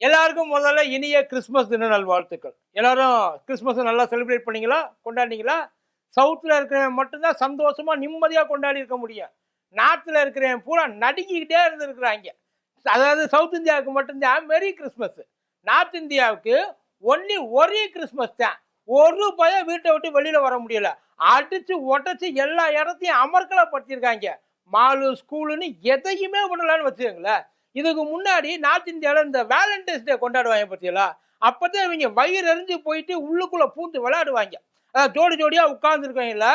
எல்லாருக்கும் முதல்ல இனிய கிறிஸ்மஸ் தின நல்வாழ்த்துக்கள். எல்லாரும் கிறிஸ்மஸை நல்லா செலிப்ரேட் பண்ணீங்களா? கொண்டாடினீங்களா? சவுத்தில் இருக்கிறவன் மட்டும்தான் சந்தோஷமா நிம்மதியாக கொண்டாடி இருக்க முடியும். நார்த்தில் இருக்கிறவன் பூரா நடுங்கிக்கிட்டே இருந்திருக்கிறாங்க. அதாவது சவுத் இந்தியாவுக்கு மட்டும்தான் மெரி கிறிஸ்மஸ் நார்த் இந்தியாவுக்கு ஒன்லி ஒரே கிறிஸ்மஸ் தான். ஒரு பயம் வீட்டை விட்டு வெளியில் வர முடியல. அடிச்சு ஒட்டச்சு எல்லா இடத்தையும் அமர்க்கலப்படுத்தியிருக்காங்க. மாலு ஸ்கூலுன்னு எதையுமே விடலான்னு வச்சுக்கோங்களேன். இதுக்கு முன்னாடி நார்த் இந்தியாவில் இந்த வேலண்டைன்ஸ் டே கொண்டாடுவாங்க பத்தியலா அப்போதான் இவங்க வயிறு எறிஞ்சு போயிட்டு உள்ளுக்குள்ளே பூந்து விளையாடுவாங்க. அதாவது ஜோடி ஜோடியாக உட்கார்ந்துருக்கவங்கள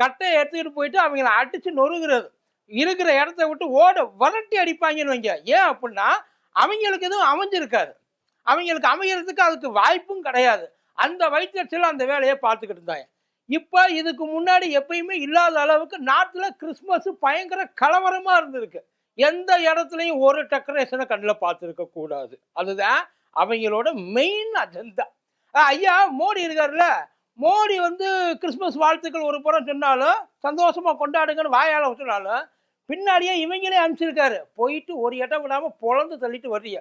கட்டையை எடுத்துக்கிட்டு போயிட்டு அவங்கள அடித்து நொறுகிறது இருக்கிற இடத்த விட்டு ஓட வரட்டி அடிப்பாங்கன்னு வைங்க. ஏன் அப்படின்னா அவங்களுக்கு எதுவும் அமைஞ்சிருக்காது. அவங்களுக்கு அமைகிறதுக்கு அதுக்கு வாய்ப்பும் கிடையாது. அந்த வைத்தியத்தில் அந்த வேலையை பார்த்துக்கிட்டு இருந்தாங்க. இப்போ இதுக்கு முன்னாடி எப்பயுமே இல்லாத அளவுக்கு நாட்டில் கிறிஸ்மஸ் பயங்கர கலவரமாக இருந்திருக்கு. எந்த இடத்துலையும் ஒரு டெக்கரேஷனை கண்ணில் பார்த்துருக்க கூடாது. அதுதான் அவங்களோட மெயின் அஜெண்டா ஐயா மோடி இருக்காருல்ல? மோடி வந்து கிறிஸ்மஸ் வாழ்த்துக்கள் ஒரு புறம் சொன்னாலும் சந்தோஷமா கொண்டாடுங்கன்னு வாயால் சொன்னாலும் பின்னாடியே இவங்களே அனுப்பிச்சிருக்காரு. போயிட்டு ஒரு இடம் விடாம பொழந்து தள்ளிட்டு வர்றிய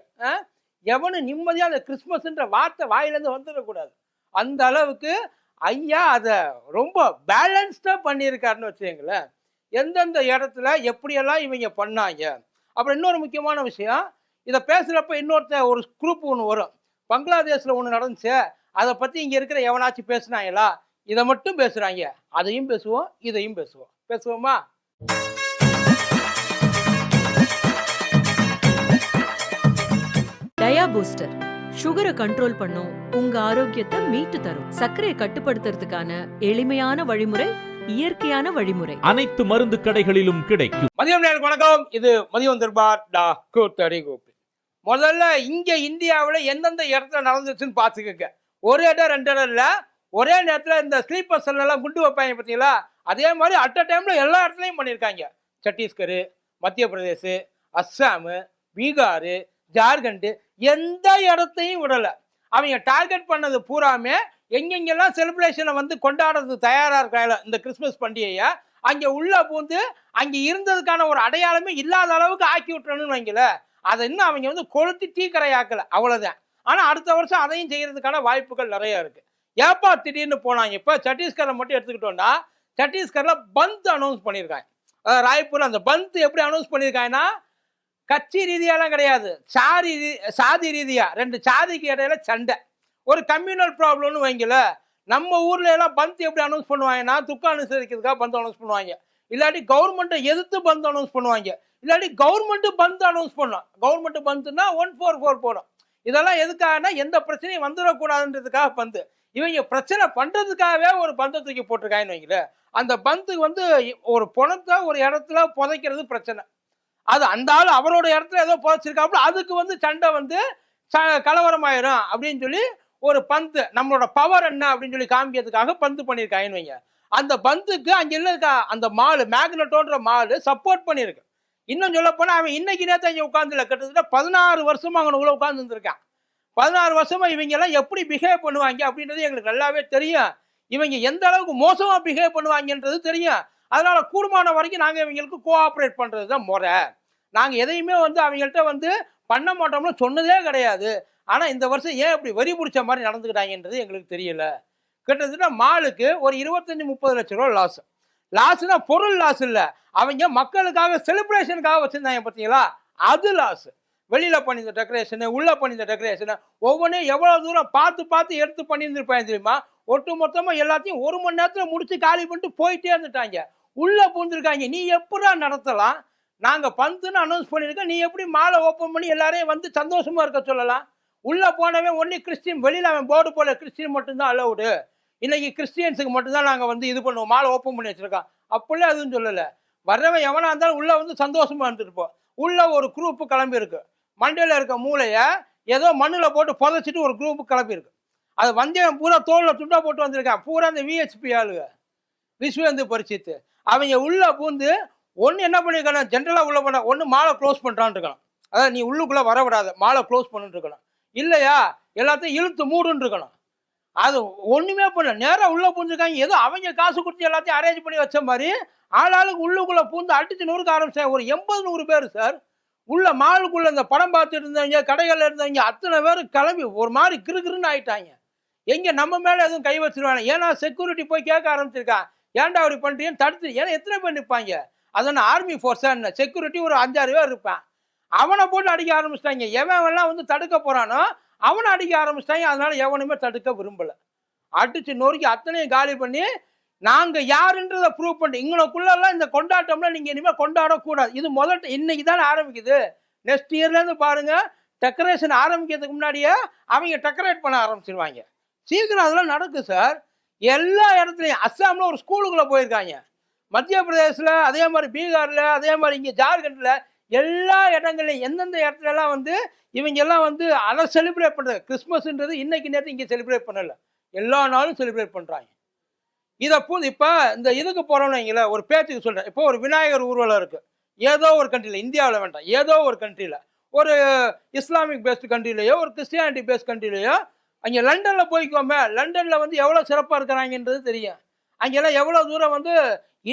எவனு நிம்மதியாக நிம்மதியா அந்த கிறிஸ்மஸ்ன்ற வார்த்தை வாயிலேருந்து வந்துடக்கூடாது. அந்த அளவுக்கு ஐயா அதை ரொம்ப பேலன்ஸ்டா பண்ணியிருக்காருன்னு வச்சுங்களேன் எந்தெந்த இடத்துல எப்படியெல்லாம் இவங்க பண்ணாங்க. அப்புறம் இன்னொரு முக்கியமான விஷயம் இதை பேசுகிறப்ப இன்னொருத்த ஒரு குரூப் ஒன்று வரும். பங்களாதேஷில் ஒன்று நடந்துச்சு அதை பற்றி இங்கே இருக்கிற எவனாச்சும் பேசுனாங்களா இதை மட்டும் பேசுகிறாங்க அதையும் பேசுவோம் இதையும் பேசுவோம். பேசுவோமா? டயா பூஸ்டர். சுகரை கண்ட்ரோல் பண்ணும் உங்க ஆரோக்கியத்தை மீட்டு தரும். சர்க்கரையை கட்டுப்படுத்துறதுக்கான எளிமையான வழிமுறை இயற்கையான வழிமுறை. அனைத்து மருந்து கடைகளிலும் கிடைக்கும். மதியம் நேரம் வணக்கம். இது மதியம் தர்பார் டா கூத்தடி கோப்பி. முதல்ல இங்க இந்தியாவில் எந்தெந்த இடத்துல நடந்துச்சுன்னு பார்த்துக்கங்க. ஒரு இடம் ரெண்டு இடம் இல்லை. ஒரே நேரத்தில் இந்த ஸ்லீப்பர் செல் எல்லாம் குண்டு வைப்பாங்க பார்த்தீங்களா? அதே மாதிரி அட் அ டைம்ல எல்லா இடத்துலையும் பண்ணியிருக்காங்க. சத்தீஸ்கர் மத்திய பிரதேஷ் அஸ்ஸாமு பீகார் ஜார்க்கண்டு எந்த இடத்தையும் விடலை. அவங்க டார்கெட் பண்ணது பூராமே எங்கெங்கெல்லாம் செலிப்ரேஷனை வந்து கொண்டாடுறதுக்கு தயாராக இருக்காங்க இந்த கிறிஸ்மஸ் பண்டிகையை அங்கே உள்ளே பூந்து அங்கே இருந்ததுக்கான ஒரு அடையாளமே இல்லாத அளவுக்கு ஆக்கி விட்டுறணும்னு வைங்கள அதை இன்னும் அவங்க வந்து கொளுத்தி தீக்கரையாக்கல அவ்வளோதான் ஆனால் அடுத்த வருஷம் அதையும் செய்கிறதுக்கான வாய்ப்புகள் நிறைய இருக்கு. ஏப்பா திடீர்னு போனாங்க இப்போ சத்தீஸ்கரை மட்டும் எடுத்துக்கிட்டோம்னா சத்தீஸ்கரில் பந்த் அனௌன்ஸ் பண்ணியிருக்காங்க ராய்ப்பூரில் ராய்ப்பூர் அந்த பந்த் எப்படி அனௌன்ஸ் பண்ணியிருக்காங்கன்னா கட்சி ரீதியாலாம் கிடையாது. சாதி ரீ- சாதி ரீதியாக ரெண்டு சாதிக்கு இடையில சண்டை. ஒரு கம்யூனல் ப்ராப்ளம்னு வைங்கல நம்ம ஊர்ல எல்லாம் பந்த் எப்படி அனௌன்ஸ் பண்ணுவாங்கன்னா துக்கம் அனுசரிக்கிறதுக்காக பந்த் அனௌன்ஸ் பண்ணுவாங்க. இல்லாட்டி கவர்மெண்ட்டை எதிர்த்து பந்த் அனௌன்ஸ் பண்ணுவாங்க. இல்லாட்டி கவர்மெண்ட்டு பந்த் அனௌன்ஸ் பண்ணும் கவர்மெண்ட் பந்த்னா ஒன் ஃபோர் ஃபோர் போடும். இதெல்லாம் எதுக்காகனா எந்த பிரச்சனையும் வந்துடக்கூடாதுன்றதுக்காக பந்து. இவங்க பிரச்சனை பண்ணுறதுக்காகவே ஒரு பந்தை தூக்கி போட்டிருக்காங்கன்னு வைங்களேன் அந்த பந்துக்கு வந்து ஒரு பணத்தை ஒரு இடத்துல புதைக்கிறது பிரச்சனை. அது அந்த ஆள் அவரோட இடத்துல ஏதோ புதைச்சிருக்காப்புல அதுக்கு வந்து சண்டை வந்து ச- கலவரமாயிரும் அப்படின்னு சொல்லி ஒரு பந்து நம்மளோட பவர் என்ன அப்படின்னு சொல்லி காமிக்கிறதுக்காக பந்து பண்ணியிருக்காங்கன்னு வைங்க. அந்த பந்துக்கு அங்கே இருக்க அந்த மாலு மேக்னட்டோன்ற மாலு சப்போர்ட் பண்ணியிருக்கு. இன்னும் சொல்ல போனால் அவன் இன்னைக்கு நேரத்தை இங்கே உட்காந்துல கிட்டத்தட்ட பதினாறு வருஷமா அங்கே உள்ள உட்காந்து இருந்திருக்கான் பதினாறு வருஷமா இவங்க எல்லாம் எப்படி பிஹேவ் பண்ணுவாங்க அப்படின்றது எங்களுக்கு நல்லாவே தெரியும். இவங்க எந்த அளவுக்கு மோசமா பிஹேவ் பண்ணுவாங்கன்றது தெரியும். அதனால கூடுமான வரைக்கும் நாங்கள் இவங்களுக்கு கோஆப்ரேட் பண்ணுறது தான் முறை. நாங்கள் எதையுமே வந்து அவங்கள்ட்ட வந்து பண்ண மாட்டோம்னு சொன்னதே கிடையாது. ஆனால் இந்த வருஷம் ஏன் இப்படி வரி பிடிச்ச மாதிரி நடந்துக்கிட்டாங்கன்றது எங்களுக்கு தெரியல. கிட்டத்தட்ட மாலுக்கு ஒரு இருபத்தஞ்சி முப்பது லட்ச ரூபா லாஸ் லாஸ்னா பொருள் லாஸ் இல்லை. அவங்க மக்களுக்காக செலிப்ரேஷனுக்காக வச்சுருந்தாங்க பார்த்தீங்களா அது லாஸ் வெளியில் பண்ணியிருந்த டெக்கரேஷனு உள்ள பண்ணியிருந்த டெக்கரேஷனு ஒவ்வொன்றும் எவ்வளோ தூரம் பார்த்து பார்த்து எடுத்து பண்ணியிருந்திருப்பாங்க தெரியுமா? ஒட்டு மொத்தமாக எல்லாத்தையும் ஒரு மணி நேரத்தில் முடித்து காலி பண்ணிட்டு போயிட்டே இருந்துட்டாங்க. உள்ளே பூந்துருக்காங்க நீ எப்படா நடத்தலாம்? நாங்கள் பந்துன்னு அனௌன்ஸ் பண்ணியிருக்கோம். நீ எப்படி மாலை ஓப்பன் பண்ணி எல்லாரையும் வந்து சந்தோஷமாக இருக்க சொல்லலாம்? உள்ள போனவன் ஒன்லி கிறிஸ்டின் வெளியில அவன் போர்டு போல கிறிஸ்டின் மட்டும்தான் அலவுடு இன்னைக்கு கிறிஸ்டியன்ஸுக்கு மட்டும்தான் நாங்க வந்து இது பண்ணுவோம். மாலை ஓப்பன் பண்ணி வச்சிருக்கோம். அப்படிலாம் எதுவும் சொல்லல. வர்றவன் எவனா இருந்தாலும் உள்ள வந்து சந்தோஷமா இருந்துருப்போம் உள்ளே உள்ள ஒரு குரூப்பு கிளம்பி இருக்கு. மண்டையில இருக்க மூளைய ஏதோ மண்ணில் போட்டு புதைச்சிட்டு ஒரு குரூப்பு கிளம்பி இருக்கு. அது வந்தேன் பூரா தோளில் துண்டா போட்டு வந்திருக்கான். பூரா அந்த விஹெச்பி ஆளுங்க. விஸ்வந்து பரிசித்து அவங்க உள்ள பூந்து ஒன்று என்ன பண்ணிருக்கணும் ஜென்ரலாக உள்ள பண்ண ஒன்று மாலை க்ளோஸ் பண்ணுறான்னு இருக்கலாம் அதாவது நீ உள்ளுக்குள்ளே வரவிடாத. மாலை க்ளோஸ் பண்ணிட்டு இருக்கணும் இல்லையா? எல்லாத்தையும் இழுத்து மூடுன்னு இருக்கணும் அது ஒண்ணுமே பண்ணல. நேராக உள்ள பூந்துருக்காங்க ஏதோ அவங்க காசு கொடுத்து எல்லாத்தையும் அரேஞ்ச் பண்ணி வச்ச மாதிரி ஆளாளுக்கு உள்ளுக்குள்ள பூந்து அடிச்சு நூறுக்க ஆரம்பிச்சாங்க ஒரு எண்பது நூறு பேர் சார். உள்ள மாலுக்குள்ள இந்த படம் பார்த்துட்டு இருந்தவங்க கடைகள்ல இருந்தவங்க அத்தனை பேர் கிளம்பி ஒரு மாதிரி கிறுகிறுன்னு ஆயிட்டாங்க. எங்க நம்ம மேல எதுவும் கை வச்சிருவாங்க. ஏன்னா செக்யூரிட்டி போய் கேட்க ஆரம்பிச்சிருக்கான் ஏன்டா அப்படி பண்றீங்கன்னு தடுத்து. ஏன்னா எத்தனை பேர் நிற்பாங்க அதனால ஆர்மி ஃபோர்ஸா செக்யூரிட்டி ஒரு அஞ்சாறு பேர் இருப்பேன். அவனை போட்டு அடிக்க ஆரம்பிச்சிட்டாங்க. எவன் எல்லாம் வந்து தடுக்க போறானோ அவனை அடிக்க ஆரம்பிச்சிட்டாங்க. அதனால எவனுமே தடுக்க விரும்பல. அடிச்சு நொறுக்கி அத்தனையும் காலி பண்ணி நாங்க யாருன்றத ப்ரூவ் பண்ணி எங்களுக்குள்ளெல்லாம் இந்த கொண்டாட்டம்லாம் நீங்க இனிமே கொண்டாடக்கூடாது. இது முதல் இன்னைக்கு தானே ஆரம்பிக்குது. நெக்ஸ்ட் இயர்லேருந்து பாருங்க டெக்கரேஷன் ஆரம்பிக்கிறதுக்கு முன்னாடியே அவங்க டெக்கரேட் பண்ண ஆரம்பிச்சிருவாங்க. சீக்கிரம் அதெல்லாம் நடக்கும் சார் எல்லா இடத்துலையும் அஸ்ஸாமில் ஒரு ஸ்கூலுக்குள்ளே போயிருக்காங்க. மத்திய பிரதேசில் அதே மாதிரி பீகாரில் அதே மாதிரி இங்கே ஜார்க்கண்டில் எல்லா இடங்கள்லையும் எந்தெந்த இடத்துலலாம் வந்து இவங்க எல்லாம் வந்து அதை செலிப்ரேட் பண்ணுறது கிறிஸ்மஸ்ன்றது இன்னைக்கு நேரத்து இங்கே செலிப்ரேட் பண்ணலை. எல்லா நாளும் செலிப்ரேட் பண்ணுறாங்க இதை போது இப்போ இந்த இதுக்கு போகிறோம்னு வைங்களேன் ஒரு பேச்சுக்கு சொல்கிறேன் இப்போ ஒரு விநாயகர் ஊர்வலம் இருக்குது ஏதோ ஒரு கண்ட்ரியில் இந்தியாவில் வேண்டாம். ஏதோ ஒரு கண்ட்ரியில் ஒரு இஸ்லாமிக் பேஸ்ட் கண்ட்ரிலேயோ ஒரு கிறிஸ்டியானிட்டி பேஸ்ட் கண்ட்ரிலேயோ அங்கே லண்டனில் போய்க்கோமே. லண்டனில் வந்து எவ்வளோ சிறப்பாக இருக்கிறாங்கன்றது தெரியும். அங்கெல்லாம் எவ்வளோ தூரம் வந்து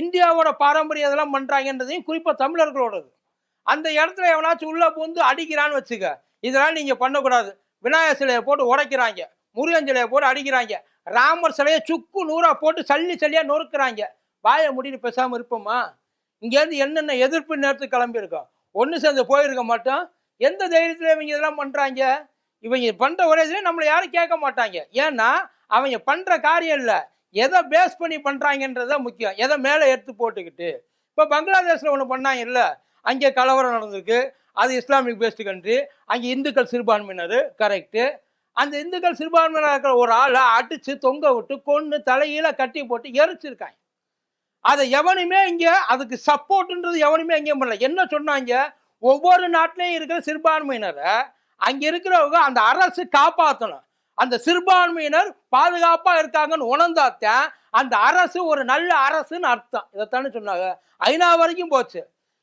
இந்தியாவோட பாரம்பரியம் இதெல்லாம் பண்ணுறாங்கன்றதையும் குறிப்பாக தமிழர்களோடது. அந்த இடத்துல எவனாச்சும் உள்ளே பூந்து அடிக்கிறான்னு வச்சுக்க. இதெல்லாம் நீங்கள் பண்ணக்கூடாது. விநாயகர் சிலையை போட்டு உடைக்கிறாங்க. முருகன் சிலையை போட்டு அடிக்கிறாங்க. ராமர் சிலையை சுக்கு நூறா போட்டு சல்லி சல்லியா நொறுக்குறாங்க. வாயை முடின்னு பேசாமல் இருப்போமா? இங்கேருந்து என்னென்ன எதிர்ப்பு நேரத்துக்கு கிளம்பியிருக்கோம் ஒன்று சேர்ந்து போயிருக்க மாட்டோம். எந்த தைரியத்தில் இவங்க இதெல்லாம் பண்ணுறாங்க இவங்க பண்ணுற ஒரே இதுல நம்மளை யாரும் கேட்க மாட்டாங்க. ஏன்னா அவங்க பண்ணுற காரியம் இல்லை. எதை பேஸ் பண்ணி பண்ணுறாங்கன்றது தான் முக்கியம். எதை மேலே எடுத்து போட்டுக்கிட்டு. இப்போ பங்களாதேஷில் ஒன்று பண்ணாங்க இல்லை? அங்கே கலவரம் நடந்திருக்கு. அது இஸ்லாமிக் பேஸ்டு கண்ட்ரி அங்கே இந்துக்கள் சிறுபான்மையினர் கரெக்டு அந்த இந்துக்கள் சிறுபான்மையினர் இருக்கிற ஒரு ஆளை அடித்து தொங்க விட்டு கொன்று தலையில கட்டி போட்டு எரிச்சிருக்காங்க. அதை எவனுமே இங்கே அதுக்கு சப்போர்ட்டுன்றது எவனுமே எங்கேயும் பண்ணல. என்ன சொன்னாங்க? ஒவ்வொரு நாட்டிலையும் இருக்கிற சிறுபான்மையினரை அங்கே இருக்கிறவங்க அந்த அரசு காப்பாற்றணும் அந்த சிறுபான்மையினர் பாதுகாப்பாக இருக்காங்கன்னு உணர்ந்தாத்தான் அந்த அரசு ஒரு நல்ல அரசுன்னு அர்த்தம். இதைத்தானே சொன்னாங்க. ஐநா வரைக்கும் போச்சு.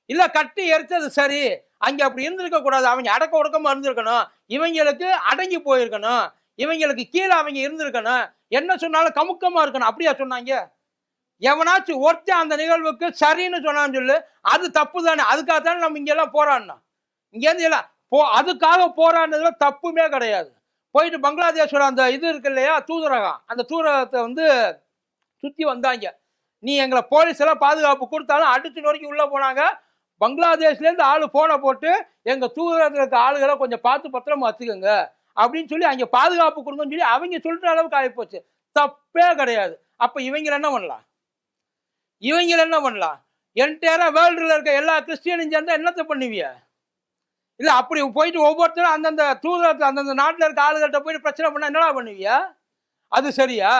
இல்லை கட்டி எரிச்சது சரி. அங்கே அப்படி இருந்திருக்க கூடாது. அவங்க அடக்க உடக்கமாக இருந்திருக்கணும். இவங்களுக்கு அடங்கி போயிருக்கணும். இவங்களுக்கு கீழே அவங்க இருந்திருக்கணும். என்ன சொன்னாலும் கமுக்கமாக இருக்கணும். அப்படியா சொன்னாங்க? எவனாச்சும் ஒருத்தன் அந்த நிகழ்வுக்கு சரின்னு சொன்னான்னு சொல்லு. அது தப்பு தானே அதுக்காக தானே நம்ம இங்கெல்லாம் போராடணும் இங்கேருந்து எல்லாம் போ அதுக்காக போராடினதுல தப்புமே கிடையாது. போயிட்டு பங்களாதேஷோட அந்த இது இருக்கு இல்லையா? தூதரகம். அந்த தூதரகத்தை வந்து சுற்றி வந்தாங்க. நீ எங்களை போலீஸ் எல்லாம் பாதுகாப்பு கொடுத்தாலும் அடிச்சு நொறுக்கி உள்ளே போனாங்க. பங்களாதேஷ்லேருந்து ஆள் போனை போட்டு எங்கள் தூதரத்தில் இருக்க ஆளுகளை கொஞ்சம் பார்த்து பத்திரமா வச்சுக்கோங்க. அப்படின்னு சொல்லி அங்கே பாதுகாப்பு கொடுங்கன்னு சொல்லி அவங்க சொல்கிற அளவுக்கு ஆகிப்போச்சு. தப்பே கிடையாது. அப்போ இவங்க என்ன பண்ணலாம்? இவங்க என்ன பண்ணலாம்? என்டையரா வேர்ல்டுல இருக்க எல்லா கிறிஸ்டியனும் சேர்ந்தா என்னத்தை பண்ணுவிய? இல்ல அப்படி போயிட்டு ஒவ்வொருத்தரும் அந்தந்த தூதரத்துல அந்தந்த நாட்டுல இருக்க ஆளுகள்கிட்ட போயிட்டு பிரச்சனை பண்ணால் என்னடா பண்ணுவிய? அது சரியா?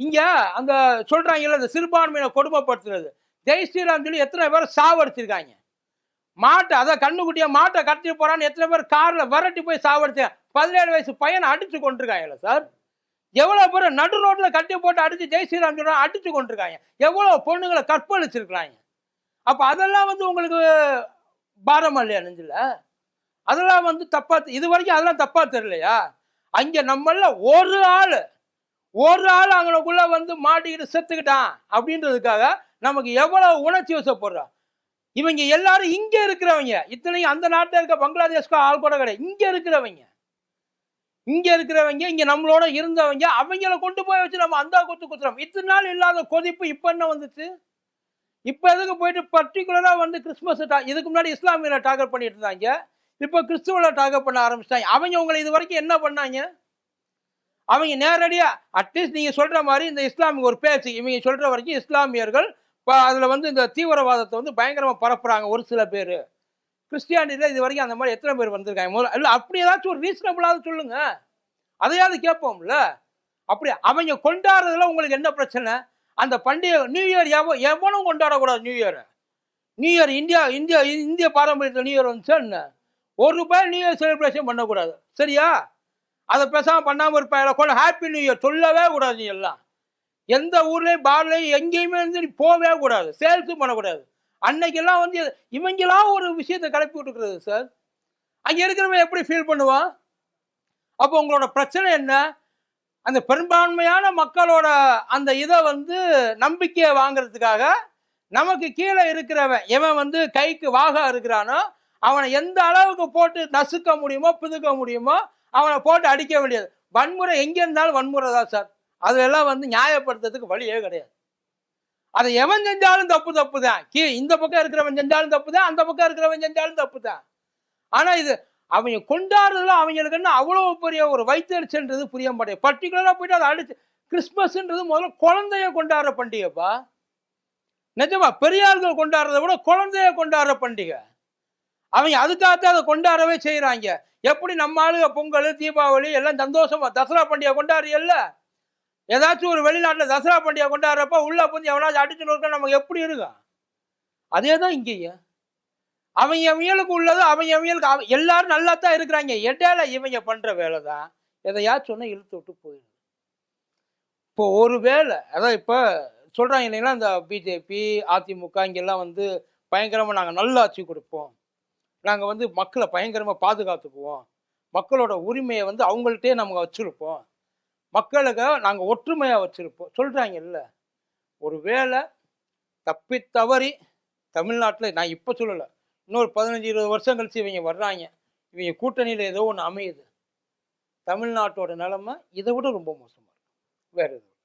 இங்க அந்த சொல்றாங்கல்ல இந்த சிறுபான்மையினை கொடுமைப்படுத்துறது. ஜெய் ஸ்ரீராம் சொல்லி எத்தனை பேர் சாவடிச்சிருக்காங்க? மாட்டை அதான் கண்ணுக்குட்டியா மாட்டை கடத்திட்டு போறான்னு எத்தனை பேர் கார்ல விரட்டி போய் சாவடிச்சேன் பதினேழு வயசு பையனை அடிச்சு கொண்டிருக்காங்கல்ல சார்? எவ்வளவு பேர் நடு ரோட்ல கட்டி போட்டு அடிச்சு ஜெய் ஸ்ரீராம் சொல்றாங்க அடிச்சு கொண்டிருக்காங்க எவ்வளவு பொண்ணுங்களை கற்பழிச்சிருக்கிறாங்க. அப்ப அதெல்லாம் வந்து உங்களுக்கு பாரமா இல்லையா நெஞ்சில? அதெல்லாம் வந்து தப்பா இது வரைக்கும் அதெல்லாம் தப்பா தெரியலையா? அங்க நம்மள ஒரு ஆள் ஒரு ஆள் அவங்களுக்குள்ள வந்து மாட்டிக்கிட்டு செத்துக்கிட்டான் அப்படின்றதுக்காக நமக்கு எவ்வளவு உணர்ச்சி வசப்படுறோம் இவங்க எல்லாரும் இங்க இருக்கிறவங்க. இத்தனையும் அந்த நாட்டில் இருக்க பங்களாதேஷ்க்கு ஆள் கூட கிடையாது. இங்க இருக்கிறவங்க. இங்க இருக்கிறவங்க இங்க நம்மளோட இருந்தவங்க அவங்கள கொண்டு போய் வச்சு நம்ம அந்த குத்து குத்துறோம். இத்தனை நாள் இல்லாத கொதிப்பு இப்ப என்ன வந்துச்சு? இப்ப எதுக்கு போயிட்டு பர்டிகுலரா வந்து கிறிஸ்மஸ் இதுக்கு முன்னாடி இஸ்லாமியரை டார்கெட் பண்ணிட்டு இருந்தாங்க. இப்ப கிறிஸ்துவல டார்கெட் பண்ண ஆரம்பிச்சிட்டாங்க. அவங்க உங்களை இது வரைக்கும் என்ன பண்ணாங்க? அவங்க நேரடியாக அட்லீஸ்ட் நீங்கள் சொல்கிற மாதிரி இந்த இஸ்லாமிய ஒரு பேச்சு இவங்க சொல்கிற வரைக்கும் இஸ்லாமியர்கள் இப்போ அதில் வந்து இந்த தீவிரவாதத்தை வந்து பயங்கரமாக பரப்புகிறாங்க ஒரு சில பேர். கிறிஸ்டியானிட்டியில் இது வரைக்கும் அந்த மாதிரி எத்தனை பேர் வந்திருக்காங்க? முதல்ல இல்லை அப்படி ஏதாச்சும் ஒரு ரீசனபிளாவது சொல்லுங்க. அதையாவது கேட்போம்ல அப்படி அவங்க கொண்டாடுறதுல உங்களுக்கு என்ன பிரச்சனை? அந்த பண்டிகை நியூ இயர் எவ எவனும் கொண்டாடக்கூடாது new year new year India India இந்திய பாரம்பரியத்தில் நியூ இயர் வந்துச்சா என்ன? ஒரு ரூபாய் நியூ இயர் செலிப்ரேஷன் பண்ணக்கூடாது. சரியா? அதை பேசாமல் பண்ணாமல் இருப்பாங்க கூட ஹாப்பி நியூ இயர் சொல்லவே கூடாது நீ எல்லாம். எந்த ஊர்லேயும் பார்லையும் எங்கேயுமே வந்து நீ போகவே கூடாது. சேல்ஸும் பண்ணக்கூடாது. அன்னைக்கெல்லாம் வந்து இவங்கெல்லாம் ஒரு விஷயத்தை கிளப்பி விட்டுருக்குறது சார் அங்கே இருக்கிறவன் எப்படி ஃபீல் பண்ணுவான் அப்போ உங்களோட பிரச்சனை என்ன? அந்த பெரும்பான்மையான மக்களோட அந்த இதை வந்து நம்பிக்கையை வாங்குறதுக்காக நமக்கு கீழே இருக்கிறவன் எவன் வந்து கைக்கு வாகா இருக்கிறானோ அவனை எந்த அளவுக்கு போட்டு நசுக்க முடியுமோ பிதுக்க முடியுமோ அவனை போட்டு அடிக்க வேண்டியது. வன்முறை எங்கே இருந்தாலும் வன்முறை தான் சார் அதெல்லாம் வந்து நியாயப்படுத்துறதுக்கு வழியே கிடையாது. அதை எவன் செஞ்சாலும் தப்பு தப்பு தான் கீ இந்த பக்கம் இருக்கிறவன் செஞ்சாலும் தப்பு தான் அந்த பக்கம் இருக்கிறவன் செஞ்சாலும் தப்பு தான் ஆனால் இது அவங்க கொண்டாடுறதுல அவங்களுக்குன்னு அவ்வளோ பெரிய ஒரு வைத்தறிச்சல்ன்றது புரிய மாட்டேங்குது. பர்டிகுலராக போயிட்டு அதை அடிச்சு கிறிஸ்மஸ்ன்றது முதல்ல குழந்தைய கொண்டாடுற பண்டிகைப்பா. நிஜமா பெரியார்கள் கொண்டாடுறத விட குழந்தைய கொண்டாடுற பண்டிகை. அவங்க அதுக்காகத்தான் அதை கொண்டாடவே செய்கிறாங்க எப்படி நம்ம ஆளுங்க பொங்கல் தீபாவளி எல்லாம் சந்தோஷமா தசரா பண்டிகை கொண்டாடுறீல்ல? ஏதாச்சும் ஒரு வெளிநாட்டில் தசரா பண்டிகை கொண்டாடுறப்ப உள்ளே வந்து எவனாச்சும் அடிச்சு நோக்க நமக்கு எப்படி இருக்கும்? அதே தான் இங்கேயும் அவங்க அவங்களுக்கு உள்ளது அவங்க அவங்களுக்கு அவ- எல்லாரும் நல்லா தான் இருக்கிறாங்க. இடையில இவங்க பண்ணுற வேலை தான் எதையாச்சும் ஒன்று இழுத்து விட்டு போயிடுது இப்போ ஒரு வேலை அதான் இப்போ சொல்கிறாங்க இல்லைங்களா இந்த பிஜேபி அதிமுக இங்கெல்லாம் வந்து பயங்கரமாக நாங்கள் நல்ல ஆட்சி கொடுப்போம். நாங்கள் வந்து மக்களை பயங்கரமாக பாதுகாத்துக்குவோம். மக்களோட உரிமையை வந்து அவங்கள்ட்டே நம்ம வச்சுருப்போம். மக்களுக்கு நாங்கள் ஒற்றுமையாக வச்சுருப்போம். சொல்கிறாங்கல்ல ஒரு வேளை தப்பி தவறி தமிழ்நாட்டில் நான் இப்போ சொல்லலை இன்னொரு பதினஞ்சு இருபது வருஷம் கழிச்சு இவங்க வர்றாங்க. இவங்க கூட்டணியில் ஏதோ ஒன்று அமையுது. தமிழ்நாட்டோட நிலைமை இதை விட ரொம்ப மோசமாக இருக்கும் வேறு எதுவும்